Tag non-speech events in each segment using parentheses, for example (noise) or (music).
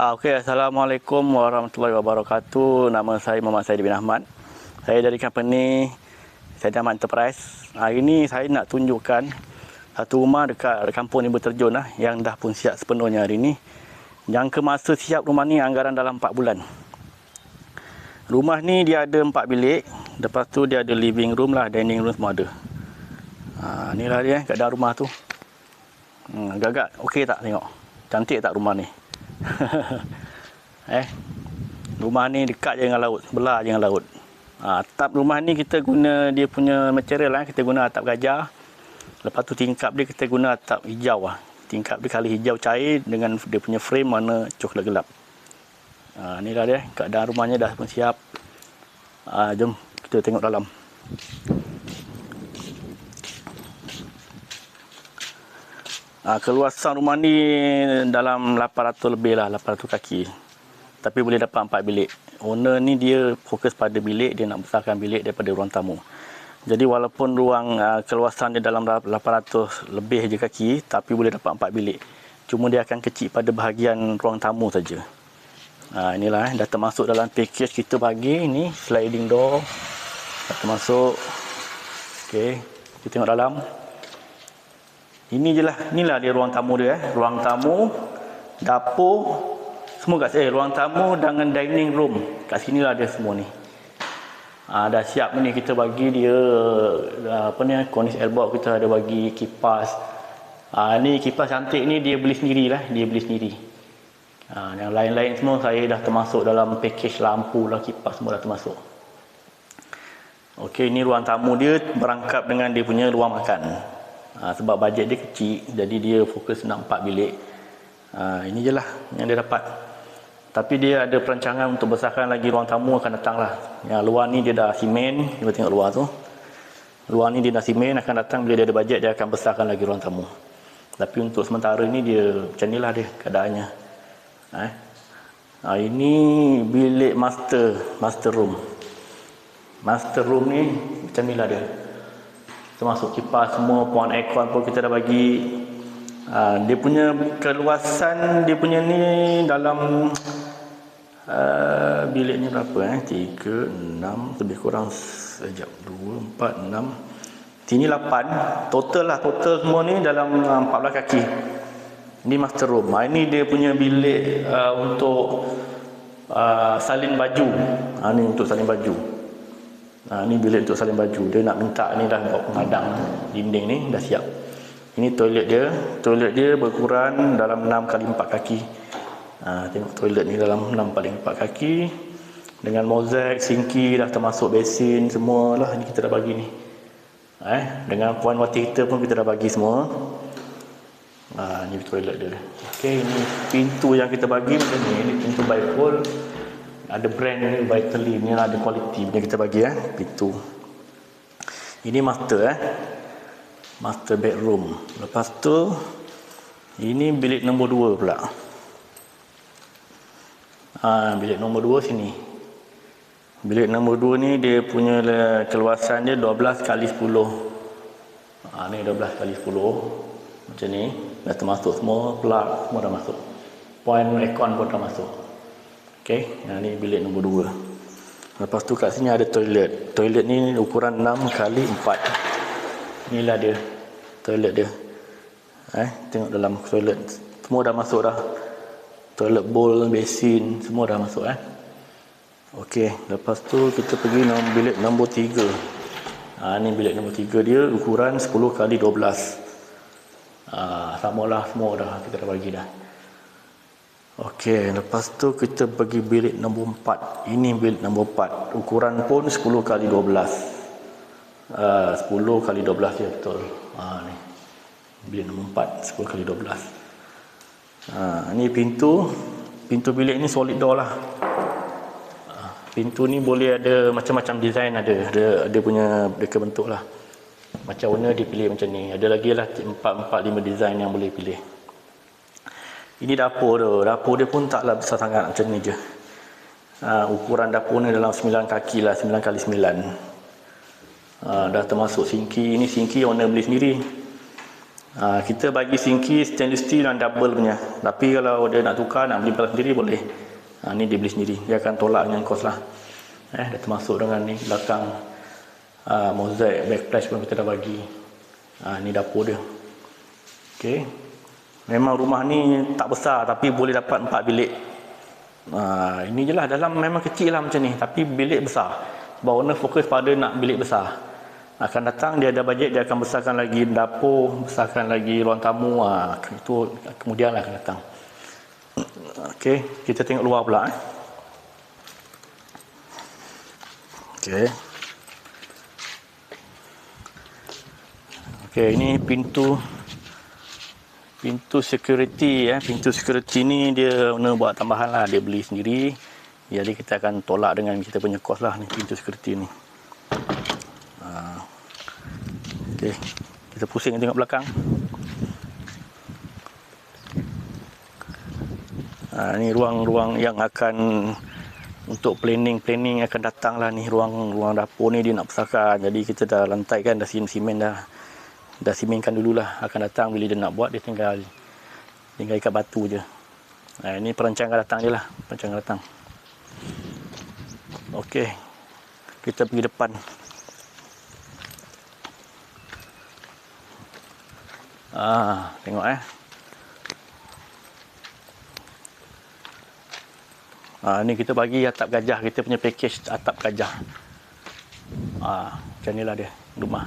Ah, Okey, Assalamualaikum warahmatullahi wabarakatuh. Nama saya Muhammad Said bin Ahmad. Saya dari company Said Ahmad Enterprise. Hari ini saya nak tunjukkan satu rumah dekat kampung ni berterjun lah, yang dah pun siap sepenuhnya hari ini. Jangka masa siap rumah ni anggaran dalam 4 bulan. Rumah ni dia ada 4 bilik. Lepas tu dia ada living room lah, dining room semua ada. Ha, inilah dia keadaan rumah tu. Hmm, agak-agak okey tak tengok? Cantik tak rumah ni? (laughs) eh rumah ni dekat je dengan laut sebelah je dengan laut. Ha, atap rumah ni kita guna dia punya material lah kita guna atap gajah. Lepas tu tingkap dia kita guna atap hijau lah tingkap dia kali hijau cair dengan dia punya frame warna coklat gelap. Ha, ni lah dia keadaan rumahnya dah pun siap. Ha, jom kita tengok dalam Ha, keluasan rumah ni dalam 800 lebih lah, 800 kaki. Tapi boleh dapat 4 bilik. Owner ni dia fokus pada bilik, dia nak besarkan bilik daripada ruang tamu. Jadi walaupun ruang uh, keluasan dia dalam 800 lebih je kaki, tapi boleh dapat 4 bilik. Cuma dia akan kecil pada bahagian ruang tamu saja. Ha, inilah eh, dah termasuk dalam package kita bagi ni sliding door. Dah termasuk. Okey, kita tengok dalam. Ini je lah. Inilah dia ruang tamu dia. Eh. Ruang tamu, dapur, semua kat saya. Ruang tamu dengan dining room. Kat sini lah dia semua ni. Ha, dah siap ni kita bagi dia apa ni konis elbow kita ada bagi kipas. Ha, ni kipas cantik ni dia beli sendiri lah. Dia beli sendiri. Ha, yang lain-lain semua saya dah termasuk dalam package lampu lah kipas semua dah termasuk. Okey, ni ruang tamu dia berangkap dengan dia punya ruang makan. Ha, sebab bajet dia kecil, jadi dia fokus nak 4 bilik. Ha, ini je lah yang dia dapat. Tapi dia ada perancangan untuk besarkan lagi ruang tamu akan datang lah. Yang luar ni dia dah simen, kita tengok luar tu. Luar ni dia dah simen, akan datang bila dia ada bajet dia akan besarkan lagi ruang tamu. Tapi untuk sementara ni dia macam ni lah dia keadaannya. Eh? Ha, ini bilik master, master room. Master room ni macam ni lah dia termasuk kipas semua puan aircon pun kita dah bagi. Uh, dia punya keluasan dia punya ni dalam uh, bilik ni berapa eh? 3 6 lebih kurang sejak 2 4 6 sini 8 total lah total semua ni dalam uh, 14 kaki. Ni master room. Ini dia punya bilik uh, untuk uh, salin baju. Uh, ni untuk salin baju Ha, ni bilik untuk salin baju. Dia nak minta ni dah buat pengadang dinding ni dah siap. Ini toilet dia. Toilet dia berkurang dalam 6 kali 4 kaki. Ha, tengok toilet ni dalam 6 kali 4 kaki. Dengan mozaik, sinki dah termasuk besin semua lah. Ni kita dah bagi ni. Eh, dengan puan wati kita pun kita dah bagi semua. Ha, ni toilet dia. Okey, ni pintu yang kita bagi macam ni. Ini pintu bifold ada brand ni Vitally ni ada quality. Punya kita bagi eh pintu. Ini master eh. Master bedroom. Lepas tu ini bilik nombor 2 pula. Ha, bilik nombor 2 sini. Bilik nombor 2 ni dia punya keluasan dia 12 kali 10 ha, ni 12 kali 10 macam ni. Dah termasuk semua plug semua dah masuk. Point aircon pun dah masuk Okey, yang ni bilik nombor 2. Lepas tu kat sini ada toilet. Toilet ni ukuran 6 kali 4. Inilah dia toilet dia. Eh, tengok dalam toilet. Semua dah masuk dah. Toilet bowl, basin, semua dah masuk eh. Okey, lepas tu kita pergi nombor bilik nombor 3. Ha, ni bilik nombor 3 dia ukuran 10 kali 12. Ah, ha, samalah semua dah kita dah bagi dah. Okey, lepas tu kita pergi bilik nombor 4. Ini bilik nombor 4. Ukuran pun 10 kali 12. Uh, 10 kali 12 ya betul. Ha ni. Bilik nombor 4 10 kali 12. Ha ni pintu. Pintu bilik ni solid door lah. Uh, pintu ni boleh ada macam-macam design ada. Ada ada punya dia bentuk lah. Macam owner dia pilih macam ni. Ada lagi lah 4 4 5 design yang boleh pilih. Ini dapur tu. Dapur dia pun taklah besar sangat macam ni je. Uh, ukuran dapur ni dalam 9 kaki lah. 9 kali 9. Uh, dah termasuk sinki. Ini sinki owner beli sendiri. Ha, kita bagi sinki stainless steel yang double punya. Tapi kalau dia nak tukar, nak beli barang sendiri boleh. Ha, ni dia beli sendiri. Dia akan tolak dengan kos lah. Eh, dah termasuk dengan ni belakang uh, mozaik backflash pun kita dah bagi. Ha, ni dapur dia. Okey. Memang rumah ni tak besar tapi boleh dapat 4 bilik. Ha, ini je lah dalam memang kecil lah macam ni tapi bilik besar. Sebab owner fokus pada nak bilik besar akan datang dia ada bajet dia akan besarkan lagi dapur besarkan lagi ruang tamu ha, itu kemudian lah akan datang ok kita tengok luar pula eh. ok ok ini pintu pintu security eh. pintu security ni dia guna buat tambahan lah dia beli sendiri jadi kita akan tolak dengan kita punya kos lah ni pintu security ni Okey. Kita pusing tengok belakang. Ha, ni ruang-ruang yang akan untuk planning-planning akan datang lah ni ruang ruang dapur ni dia nak besarkan. Jadi kita dah lantai kan dah simen dah dah simenkan dululah akan datang bila dia nak buat dia tinggal tinggal ikat batu je. Ha, ini perancangan datang je lah. Perancangan datang. Okey. Kita pergi depan. Ah, tengok eh. Ah, ni kita bagi atap gajah. Kita punya package atap gajah. Ah, macam inilah dia rumah.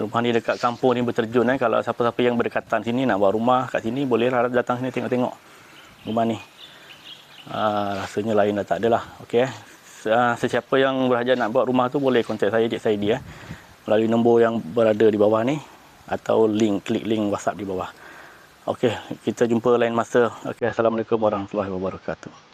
Rumah ni dekat kampung ni berterjun eh. Kalau siapa-siapa yang berdekatan sini nak buat rumah kat sini bolehlah datang sini tengok-tengok rumah ni. Ah, rasanya lain dah tak adalah. Okey eh. Ah, sesiapa yang berhajat nak buat rumah tu boleh kontak saya Cik Saidi eh. Melalui nombor yang berada di bawah ni atau link klik link WhatsApp di bawah. Okey, kita jumpa lain masa. Okey, assalamualaikum warahmatullahi wabarakatuh.